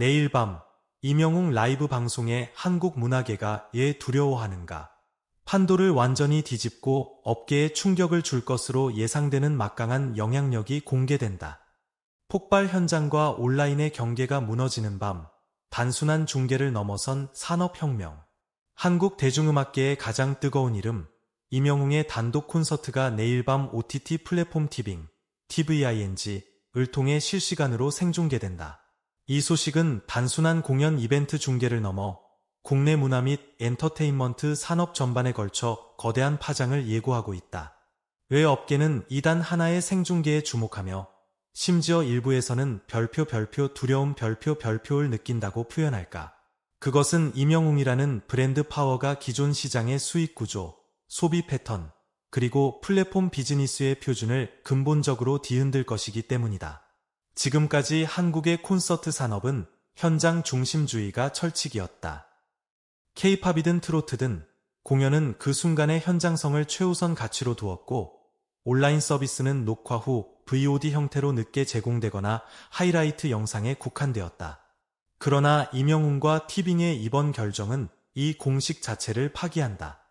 내일 밤 이명웅 라이브 방송에 한국 문화계가 예 두려워하는가. 판도를 완전히 뒤집고 업계에 충격을 줄 것으로 예상되는 막강한 영향력이 공개된다. 폭발 현장과 온라인의 경계가 무너지는 밤, 단순한 중계를 넘어선 산업혁명. 한국 대중음악계의 가장 뜨거운 이름, 이명웅의 단독 콘서트가 내일 밤 OTT 플랫폼 티빙, TVING,을 통해 실시간으로 생중계된다. 이 소식은 단순한 공연 이벤트 중계를 넘어 국내 문화 및 엔터테인먼트 산업 전반에 걸쳐 거대한 파장을 예고하고 있다. 왜 업계는 이단 하나의 생중계에 주목하며 심지어 일부에서는 별표 별표 두려움 별표 별표를 느낀다고 표현할까? 그것은 임영웅이라는 브랜드 파워가 기존 시장의 수익 구조, 소비 패턴, 그리고 플랫폼 비즈니스의 표준을 근본적으로 뒤흔들 것이기 때문이다. 지금까지 한국의 콘서트 산업은 현장 중심주의가 철칙이었다. 케이팝이든 트로트든 공연은 그 순간의 현장성을 최우선 가치로 두었고 온라인 서비스는 녹화 후 VOD 형태로 늦게 제공되거나 하이라이트 영상에 국한되었다. 그러나 이명훈과 티빙의 이번 결정은 이 공식 자체를 파기한다.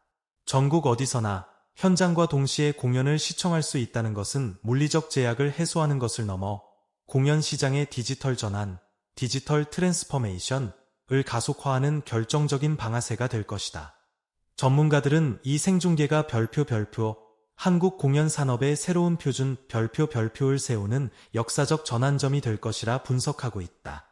전국 어디서나 현장과 동시에 공연을 시청할 수 있다는 것은 물리적 제약을 해소하는 것을 넘어 공연 시장의 디지털 전환, 디지털 트랜스퍼메이션을 가속화하는 결정적인 방아쇠가 될 것이다. 전문가들은 이 생중계가 별표 별표 한국 공연 산업의 새로운 표준 별표 별표를 세우는 역사적 전환점이 될 것이라 분석하고 있다.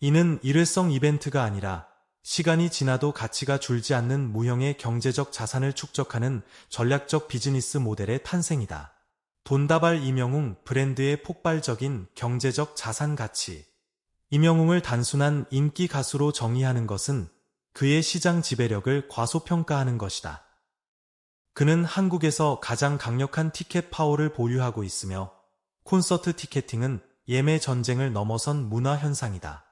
이는 일회성 이벤트가 아니라 시간이 지나도 가치가 줄지 않는 무형의 경제적 자산을 축적하는 전략적 비즈니스 모델의 탄생이다. 돈다발 이명웅 브랜드의 폭발적인 경제적 자산 가치. 이명웅을 단순한 인기 가수로 정의하는 것은 그의 시장 지배력을 과소평가하는 것이다. 그는 한국에서 가장 강력한 티켓 파워를 보유하고 있으며 콘서트 티켓팅은 예매 전쟁을 넘어선 문화 현상이다.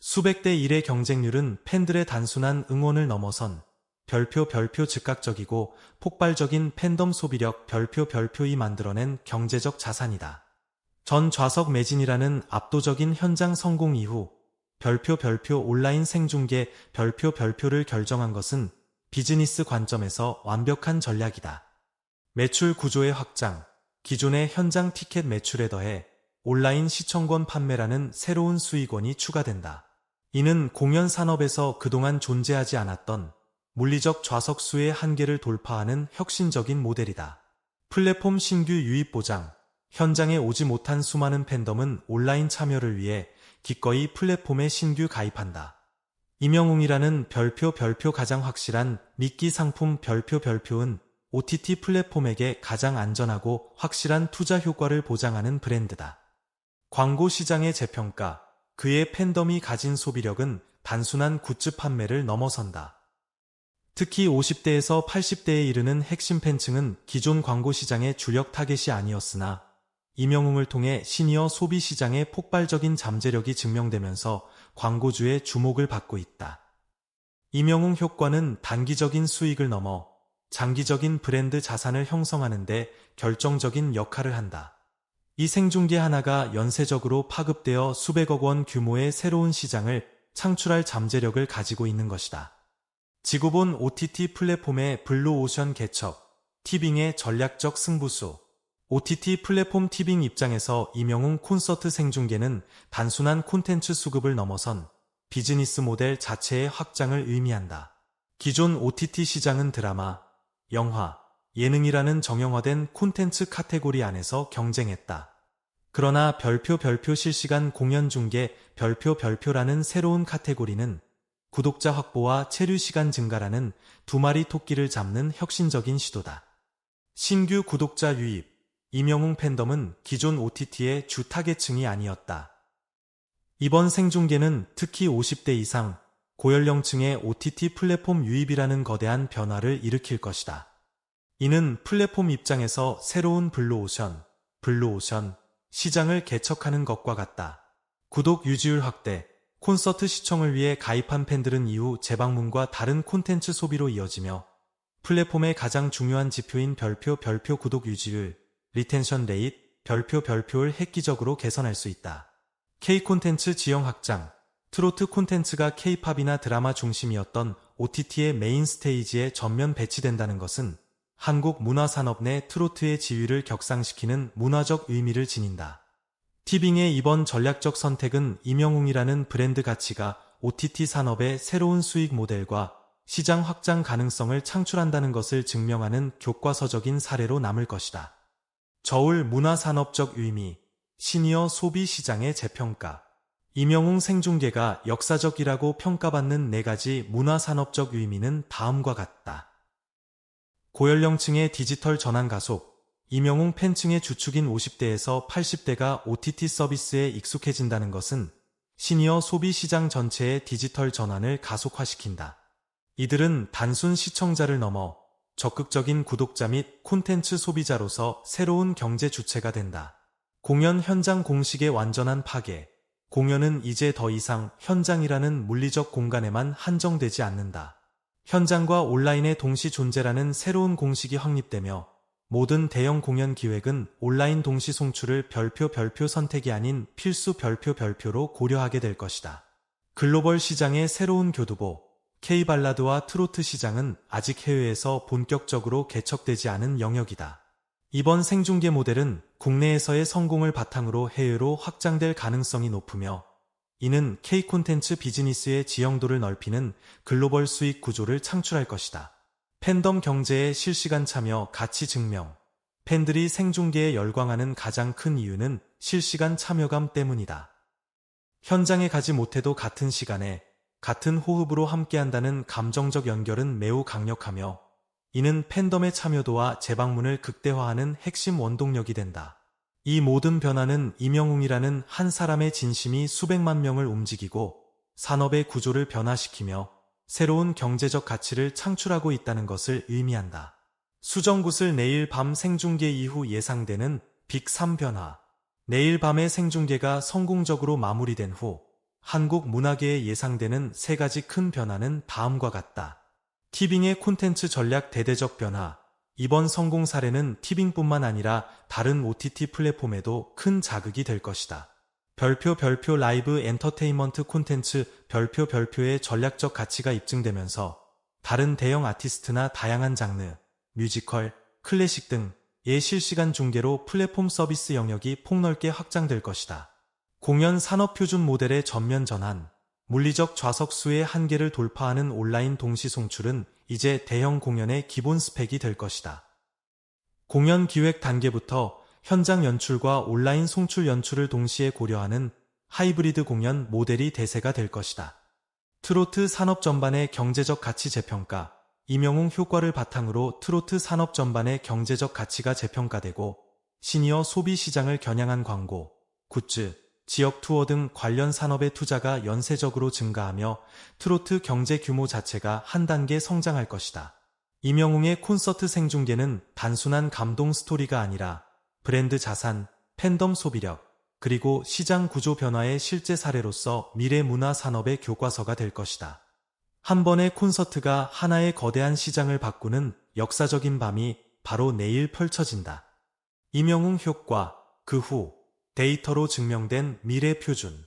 수백 대 1의 경쟁률은 팬들의 단순한 응원을 넘어선 별표 별표 즉각적이고 폭발적인 팬덤 소비력 별표 별표이 만들어낸 경제적 자산이다. 전 좌석 매진이라는 압도적인 현장 성공 이후 별표 별표 온라인 생중계 별표 별표를 결정한 것은 비즈니스 관점에서 완벽한 전략이다. 매출 구조의 확장, 기존의 현장 티켓 매출에 더해 온라인 시청권 판매라는 새로운 수익원이 추가된다. 이는 공연 산업에서 그동안 존재하지 않았던 물리적 좌석 수의 한계를 돌파하는 혁신적인 모델이다. 플랫폼 신규 유입 보장, 현장에 오지 못한 수많은 팬덤은 온라인 참여를 위해 기꺼이 플랫폼에 신규 가입한다. 임영웅이라는 별표 별표 가장 확실한 미끼 상품 별표 별표은 OTT 플랫폼에게 가장 안전하고 확실한 투자 효과를 보장하는 브랜드다. 광고 시장의 재평가, 그의 팬덤이 가진 소비력은 단순한 굿즈 판매를 넘어선다. 특히 50대에서 80대에 이르는 핵심 팬층은 기존 광고 시장의 주력 타겟이 아니었으나 이명웅을 통해 시니어 소비 시장의 폭발적인 잠재력이 증명되면서 광고주의 주목을 받고 있다. 이명웅 효과는 단기적인 수익을 넘어 장기적인 브랜드 자산을 형성하는 데 결정적인 역할을 한다. 이 생중계 하나가 연쇄적으로 파급되어 수백억 원 규모의 새로운 시장을 창출할 잠재력을 가지고 있는 것이다. 지구본 OTT 플랫폼의 블루오션 개척, 티빙의 전략적 승부수, OTT 플랫폼 티빙 입장에서 이명웅 콘서트 생중계는 단순한 콘텐츠 수급을 넘어선 비즈니스 모델 자체의 확장을 의미한다. 기존 OTT 시장은 드라마, 영화, 예능이라는 정형화된 콘텐츠 카테고리 안에서 경쟁했다. 그러나 별표 별표 실시간 공연 중계 별표 별표라는 새로운 카테고리는 구독자 확보와 체류 시간 증가라는 두 마리 토끼를 잡는 혁신적인 시도다. 신규 구독자 유입, 이명웅 팬덤은 기존 OTT의 주 타겟층이 아니었다. 이번 생중계는 특히 50대 이상 고연령층의 OTT 플랫폼 유입이라는 거대한 변화를 일으킬 것이다. 이는 플랫폼 입장에서 새로운 블루오션, 블루오션, 시장을 개척하는 것과 같다. 구독 유지율 확대, 콘서트 시청을 위해 가입한 팬들은 이후 재방문과 다른 콘텐츠 소비로 이어지며 플랫폼의 가장 중요한 지표인 별표 별표 구독 유지율, 리텐션 레이트, 별표 별표를 획기적으로 개선할 수 있다. K 콘텐츠 지형 확장, 트로트 콘텐츠가 K-팝이나 드라마 중심이었던 OTT의 메인 스테이지에 전면 배치된다는 것은 한국 문화산업 내 트로트의 지위를 격상시키는 문화적 의미를 지닌다. 티빙의 이번 전략적 선택은 임영웅이라는 브랜드 가치가 OTT 산업의 새로운 수익 모델과 시장 확장 가능성을 창출한다는 것을 증명하는 교과서적인 사례로 남을 것이다. 저울 문화산업적 의미, 시니어 소비 시장의 재평가, 임영웅 생중계가 역사적이라고 평가받는 네 가지 문화산업적 의미는 다음과 같다. 고연령층의 디지털 전환 가속, 임영웅 팬층의 주축인 50대에서 80대가 OTT 서비스에 익숙해진다는 것은 시니어 소비 시장 전체의 디지털 전환을 가속화시킨다. 이들은 단순 시청자를 넘어 적극적인 구독자 및 콘텐츠 소비자로서 새로운 경제 주체가 된다. 공연 현장 공식의 완전한 파괴. 공연은 이제 더 이상 현장이라는 물리적 공간에만 한정되지 않는다. 현장과 온라인의 동시 존재라는 새로운 공식이 확립되며 모든 대형 공연 기획은 온라인 동시 송출을 별표 별표 선택이 아닌 필수 별표 별표로 고려하게 될 것이다. 글로벌 시장의 새로운 교두보, K발라드와 트로트 시장은 아직 해외에서 본격적으로 개척되지 않은 영역이다. 이번 생중계 모델은 국내에서의 성공을 바탕으로 해외로 확장될 가능성이 높으며 이는 K 콘텐츠 비즈니스의 지형도를 넓히는 글로벌 수익 구조를 창출할 것이다. 팬덤 경제의 실시간 참여 가치 증명 팬들이 생중계에 열광하는 가장 큰 이유는 실시간 참여감 때문이다. 현장에 가지 못해도 같은 시간에 같은 호흡으로 함께한다는 감정적 연결은 매우 강력하며 이는 팬덤의 참여도와 재방문을 극대화하는 핵심 원동력이 된다. 이 모든 변화는 이명웅이라는 한 사람의 진심이 수백만 명을 움직이고 산업의 구조를 변화시키며 새로운 경제적 가치를 창출하고 있다는 것을 의미한다. 수정굿을 내일 밤 생중계 이후 예상되는 빅3 변화. 내일 밤의 생중계가 성공적으로 마무리된 후 한국 문화계에 예상되는 세 가지 큰 변화는 다음과 같다. 티빙의 콘텐츠 전략 대대적 변화. 이번 성공 사례는 티빙뿐만 아니라 다른 OTT 플랫폼에도 큰 자극이 될 것이다. 별표 별표 라이브 엔터테인먼트 콘텐츠 별표 별표의 전략적 가치가 입증되면서 다른 대형 아티스트나 다양한 장르, 뮤지컬, 클래식 등의 실시간 중계로 플랫폼 서비스 영역이 폭넓게 확장될 것이다. 공연 산업 표준 모델의 전면 전환, 물리적 좌석 수의 한계를 돌파하는 온라인 동시 송출은 이제 대형 공연의 기본 스펙이 될 것이다. 공연 기획 단계부터 현장 연출과 온라인 송출 연출을 동시에 고려하는 하이브리드 공연 모델이 대세가 될 것이다. 트로트 산업 전반의 경제적 가치 재평가, 임영웅 효과를 바탕으로 트로트 산업 전반의 경제적 가치가 재평가되고 시니어 소비 시장을 겨냥한 광고, 굿즈, 지역 투어 등 관련 산업의 투자가 연쇄적으로 증가하며 트로트 경제 규모 자체가 한 단계 성장할 것이다. 이명웅의 콘서트 생중계는 단순한 감동 스토리가 아니라 브랜드 자산, 팬덤 소비력, 그리고 시장 구조 변화의 실제 사례로서 미래 문화 산업의 교과서가 될 것이다. 한 번의 콘서트가 하나의 거대한 시장을 바꾸는 역사적인 밤이 바로 내일 펼쳐진다. 이명웅 효과, 그 후 데이터로 증명된 미래 표준.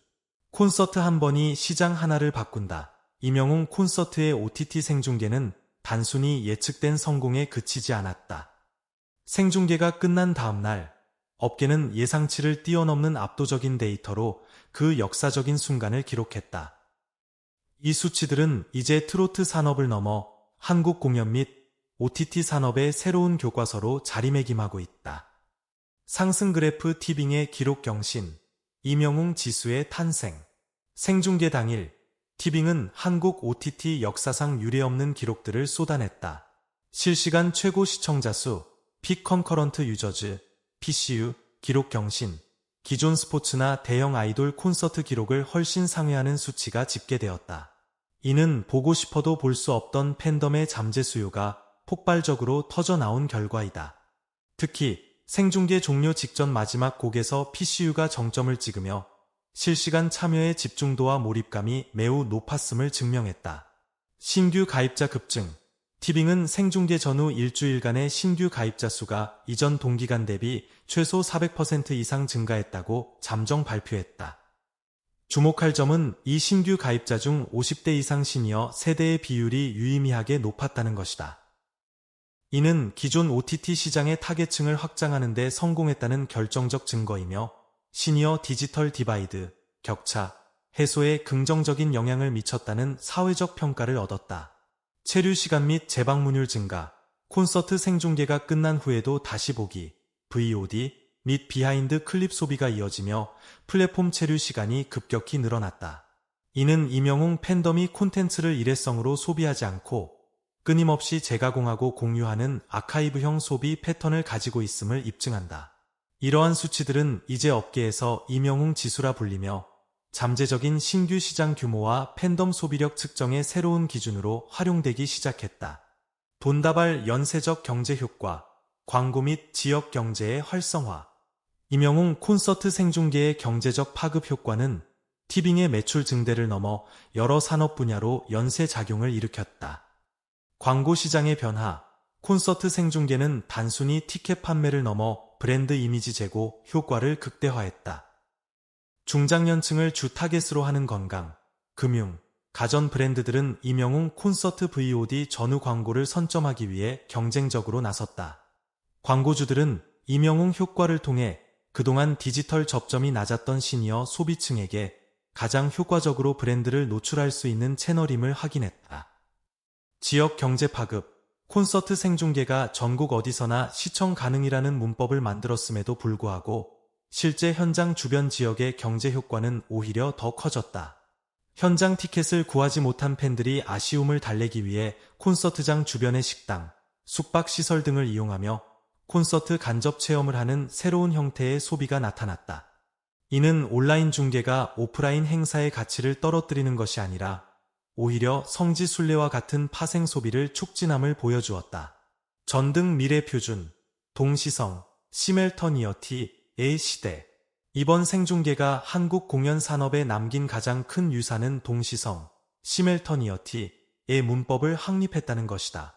콘서트 한 번이 시장 하나를 바꾼다. 이명웅 콘서트의 OTT 생중계는 단순히 예측된 성공에 그치지 않았다. 생중계가 끝난 다음 날 업계는 예상치를 뛰어넘는 압도적인 데이터로 그 역사적인 순간을 기록했다. 이 수치들은 이제 트로트 산업을 넘어 한국 공연 및 OTT 산업의 새로운 교과서로 자리매김하고 있다. 상승 그래프 티빙의 기록 경신, 이명웅 지수의 탄생, 생중계 당일, 티빙은 한국 OTT 역사상 유례없는 기록들을 쏟아냈다. 실시간 최고 시청자 수, 픽 컨커런트 유저즈, PCU, 기록 경신, 기존 스포츠나 대형 아이돌 콘서트 기록을 훨씬 상회하는 수치가 집계되었다. 이는 보고 싶어도 볼 수 없던 팬덤의 잠재 수요가 폭발적으로 터져나온 결과이다. 특히 생중계 종료 직전 마지막 곡에서 PCU가 정점을 찍으며 실시간 참여의 집중도와 몰입감이 매우 높았음을 증명했다. 신규 가입자 급증 티빙은 생중계 전후 일주일간의 신규 가입자 수가 이전 동기간 대비 최소 400% 이상 증가했다고 잠정 발표했다. 주목할 점은 이 신규 가입자 중 50대 이상 시니어 세대의 비율이 유의미하게 높았다는 것이다. 이는 기존 OTT 시장의 타겟층을 확장하는 데 성공했다는 결정적 증거이며 시니어 디지털 디바이드, 격차, 해소에 긍정적인 영향을 미쳤다는 사회적 평가를 얻었다. 체류 시간 및 재방문율 증가, 콘서트 생중계가 끝난 후에도 다시 보기, VOD 및 비하인드 클립 소비가 이어지며 플랫폼 체류 시간이 급격히 늘어났다. 이는 이명웅 팬덤이 콘텐츠를 일회성으로 소비하지 않고 끊임없이 재가공하고 공유하는 아카이브형 소비 패턴을 가지고 있음을 입증한다. 이러한 수치들은 이제 업계에서 이명웅 지수라 불리며 잠재적인 신규 시장 규모와 팬덤 소비력 측정의 새로운 기준으로 활용되기 시작했다. 돈다발 연쇄적 경제 효과, 광고 및 지역 경제의 활성화. 이명웅 콘서트 생중계의 경제적 파급 효과는 티빙의 매출 증대를 넘어 여러 산업 분야로 연쇄 작용을 일으켰다. 광고 시장의 변화, 콘서트 생중계는 단순히 티켓 판매를 넘어 브랜드 이미지 제고 효과를 극대화했다. 중장년층을 주 타겟으로 하는 건강, 금융, 가전 브랜드들은 이명웅 콘서트 VOD 전후 광고를 선점하기 위해 경쟁적으로 나섰다. 광고주들은 이명웅 효과를 통해 그동안 디지털 접점이 낮았던 시니어 소비층에게 가장 효과적으로 브랜드를 노출할 수 있는 채널임을 확인했다. 지역 경제 파급, 콘서트 생중계가 전국 어디서나 시청 가능이라는 문법을 만들었음에도 불구하고 실제 현장 주변 지역의 경제 효과는 오히려 더 커졌다. 현장 티켓을 구하지 못한 팬들이 아쉬움을 달래기 위해 콘서트장 주변의 식당, 숙박시설 등을 이용하며 콘서트 간접 체험을 하는 새로운 형태의 소비가 나타났다. 이는 온라인 중계가 오프라인 행사의 가치를 떨어뜨리는 것이 아니라 오히려 성지 순례와 같은 파생 소비를 촉진함을 보여주었다. 전등 미래 표준, 동시성, 시멜터니어티, 의 시대 이번 생중계가 한국 공연 산업에 남긴 가장 큰 유산은 동시성, 시멜터니어티의 문법을 확립했다는 것이다.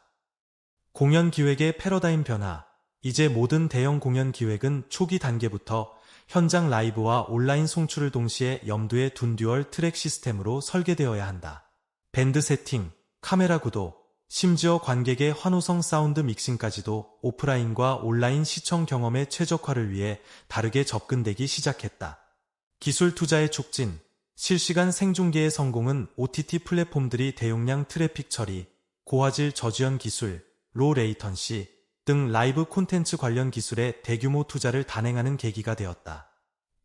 공연 기획의 패러다임 변화 이제 모든 대형 공연 기획은 초기 단계부터 현장 라이브와 온라인 송출을 동시에 염두에 둔 듀얼 트랙 시스템으로 설계되어야 한다. 밴드 세팅, 카메라 구도, 심지어 관객의 환호성 사운드 믹싱까지도 오프라인과 온라인 시청 경험의 최적화를 위해 다르게 접근되기 시작했다. 기술 투자의 촉진, 실시간 생중계의 성공은 OTT 플랫폼들이 대용량 트래픽 처리, 고화질 저지연 기술, 로 레이턴시 등 라이브 콘텐츠 관련 기술에 대규모 투자를 단행하는 계기가 되었다.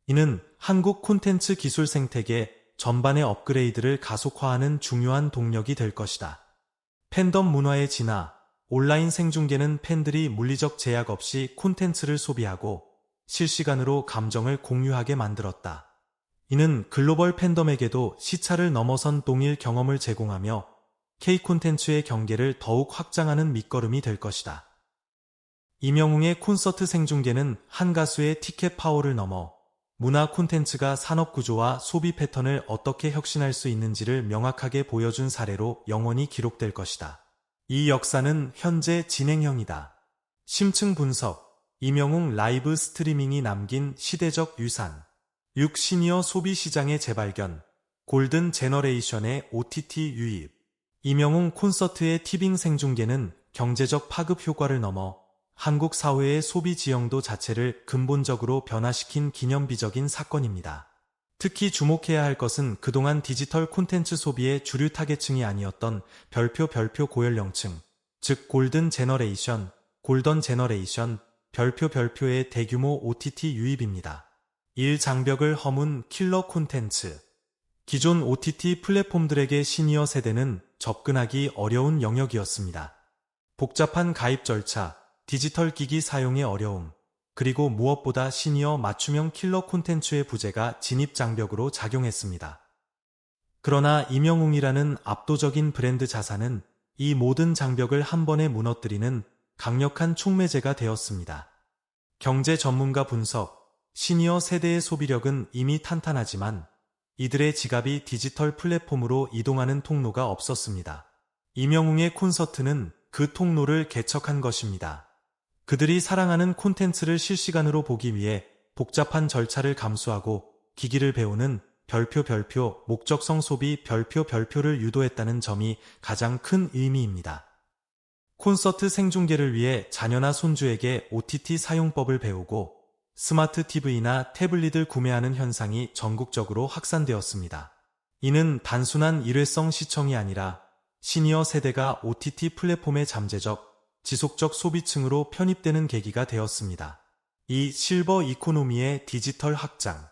이는 한국 콘텐츠 기술 생태계 전반의 업그레이드를 가속화하는 중요한 동력이 될 것이다. 팬덤 문화의 진화, 온라인 생중계는 팬들이 물리적 제약 없이 콘텐츠를 소비하고 실시간으로 감정을 공유하게 만들었다. 이는 글로벌 팬덤에게도 시차를 넘어선 동일 경험을 제공하며 K 콘텐츠의 경계를 더욱 확장하는 밑거름이 될 것이다. 이명웅의 콘서트 생중계는 한 가수의 티켓 파워를 넘어 문화 콘텐츠가 산업 구조와 소비 패턴을 어떻게 혁신할 수 있는지를 명확하게 보여준 사례로 영원히 기록될 것이다. 이 역사는 현재 진행형이다. 심층 분석, 이명웅 라이브 스트리밍이 남긴 시대적 유산, 6 시니어 소비 시장의 재발견, 골든 제너레이션의 OTT 유입, 이명웅 콘서트의 티빙 생중계는 경제적 파급 효과를 넘어 한국 사회의 소비 지형도 자체를 근본적으로 변화시킨 기념비적인 사건입니다. 특히 주목해야 할 것은 그동안 디지털 콘텐츠 소비의 주류 타겟층이 아니었던 별표 별표 고연령층, 즉 골든 제너레이션, 골던 제너레이션, 별표 별표의 대규모 OTT 유입입니다. 일 장벽을 허문 킬러 콘텐츠. 기존 OTT 플랫폼들에게 시니어 세대는 접근하기 어려운 영역이었습니다. 복잡한 가입 절차, 디지털 기기 사용의 어려움, 그리고 무엇보다 시니어 맞춤형 킬러 콘텐츠의 부재가 진입 장벽으로 작용했습니다. 그러나 이명웅이라는 압도적인 브랜드 자산은 이 모든 장벽을 한 번에 무너뜨리는 강력한 촉매제가 되었습니다. 경제 전문가 분석, 시니어 세대의 소비력은 이미 탄탄하지만 이들의 지갑이 디지털 플랫폼으로 이동하는 통로가 없었습니다. 이명웅의 콘서트는 그 통로를 개척한 것입니다. 그들이 사랑하는 콘텐츠를 실시간으로 보기 위해 복잡한 절차를 감수하고 기기를 배우는 별표 별표 목적성 소비 별표 별표를 유도했다는 점이 가장 큰 의미입니다. 콘서트 생중계를 위해 자녀나 손주에게 OTT 사용법을 배우고 스마트 TV나 태블릿을 구매하는 현상이 전국적으로 확산되었습니다. 이는 단순한 일회성 시청이 아니라 시니어 세대가 OTT 플랫폼의 잠재적, 지속적 소비층으로 편입되는 계기가 되었습니다. 이 실버 이코노미의 디지털 확장.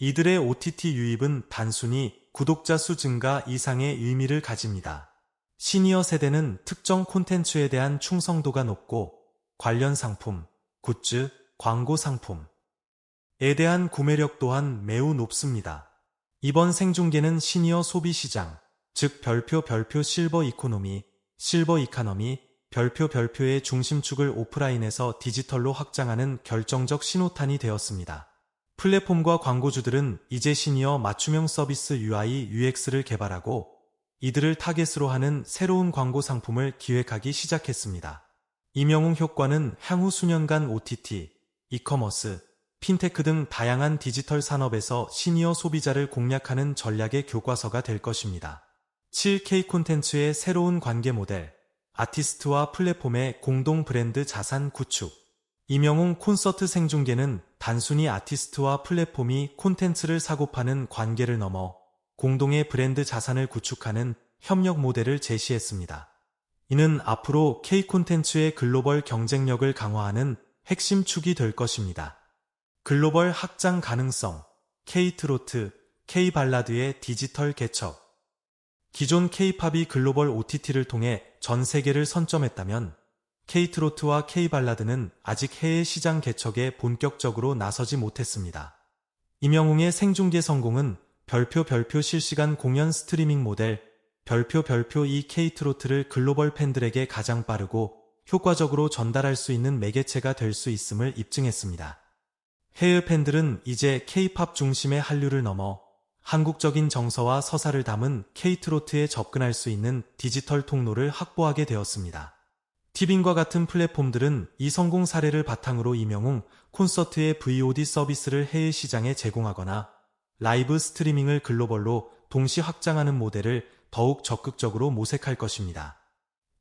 이들의 OTT 유입은 단순히 구독자 수 증가 이상의 의미를 가집니다. 시니어 세대는 특정 콘텐츠에 대한 충성도가 높고 관련 상품, 굿즈, 광고 상품에 대한 구매력 또한 매우 높습니다. 이번 생중계는 시니어 소비 시장, 즉 별표 별표 실버 이코노미, 실버 이카노미, 별표 별표의 중심축을 오프라인에서 디지털로 확장하는 결정적 신호탄이 되었습니다. 플랫폼과 광고주들은 이제 시니어 맞춤형 서비스 UI, UX를 개발하고 이들을 타겟으로 하는 새로운 광고 상품을 기획하기 시작했습니다. 이명웅 효과는 향후 수년간 OTT, 이커머스, 핀테크 등 다양한 디지털 산업에서 시니어 소비자를 공략하는 전략의 교과서가 될 것입니다. 7K 콘텐츠의 새로운 관계 모델, 아티스트와 플랫폼의 공동 브랜드 자산 구축. 이명웅 콘서트 생중계는 단순히 아티스트와 플랫폼이 콘텐츠를 사고 파는 관계를 넘어 공동의 브랜드 자산을 구축하는 협력 모델을 제시했습니다. 이는 앞으로 K 콘텐츠의 글로벌 경쟁력을 강화하는 핵심 축이 될 것입니다. 글로벌 확장 가능성, K 트로트, K 발라드의 디지털 개척. 기존 K-팝이 글로벌 OTT를 통해 전 세계를 선점했다면 K-트로트와 K-발라드는 아직 해외 시장 개척에 본격적으로 나서지 못했습니다. 임영웅의 생중계 성공은 별표 별표 실시간 공연 스트리밍 모델 별표 별표 이 K-트로트를 글로벌 팬들에게 가장 빠르고 효과적으로 전달할 수 있는 매개체가 될 수 있음을 입증했습니다. 해외 팬들은 이제 K-팝 중심의 한류를 넘어 한국적인 정서와 서사를 담은 K-트로트에 접근할 수 있는 디지털 통로를 확보하게 되었습니다. 티빙과 같은 플랫폼들은 이 성공 사례를 바탕으로 이명웅 콘서트의 VOD 서비스를 해외 시장에 제공하거나 라이브 스트리밍을 글로벌로 동시 확장하는 모델을 더욱 적극적으로 모색할 것입니다.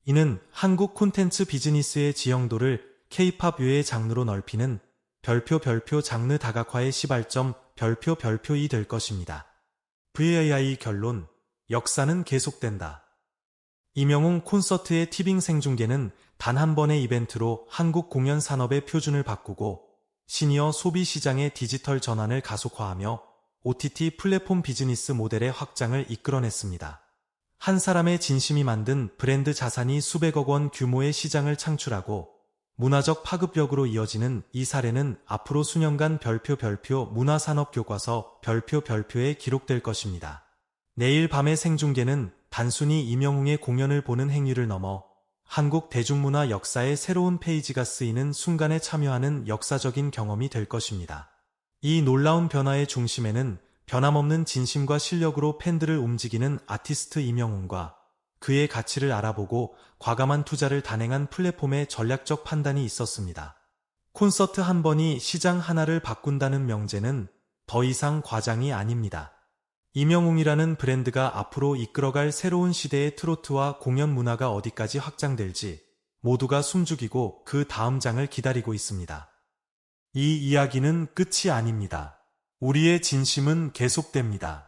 이는 한국 콘텐츠 비즈니스의 지형도를 K-팝 외의 장르로 넓히는 별표 별표 장르 다각화의 시발점 별표 별표이 될 것입니다. VAI 결론 역사는 계속된다. 이명웅 콘서트의 티빙 생중계는 단 한 번의 이벤트로 한국 공연 산업의 표준을 바꾸고 시니어 소비 시장의 디지털 전환을 가속화하며 OTT 플랫폼 비즈니스 모델의 확장을 이끌어냈습니다. 한 사람의 진심이 만든 브랜드 자산이 수백억 원 규모의 시장을 창출하고 문화적 파급력으로 이어지는 이 사례는 앞으로 수년간 별표 별표 문화산업 교과서 별표 별표에 기록될 것입니다. 내일 밤의 생중계는 단순히 이명웅의 공연을 보는 행위를 넘어 한국 대중문화 역사의 새로운 페이지가 쓰이는 순간에 참여하는 역사적인 경험이 될 것입니다. 이 놀라운 변화의 중심에는 변함없는 진심과 실력으로 팬들을 움직이는 아티스트 이명웅과 그의 가치를 알아보고 과감한 투자를 단행한 플랫폼의 전략적 판단이 있었습니다. 콘서트 한 번이 시장 하나를 바꾼다는 명제는 더 이상 과장이 아닙니다. 이명웅이라는 브랜드가 앞으로 이끌어갈 새로운 시대의 트로트와 공연 문화가 어디까지 확장될지 모두가 숨죽이고 그 다음 장을 기다리고 있습니다. 이 이야기는 끝이 아닙니다. 우리의 진심은 계속됩니다.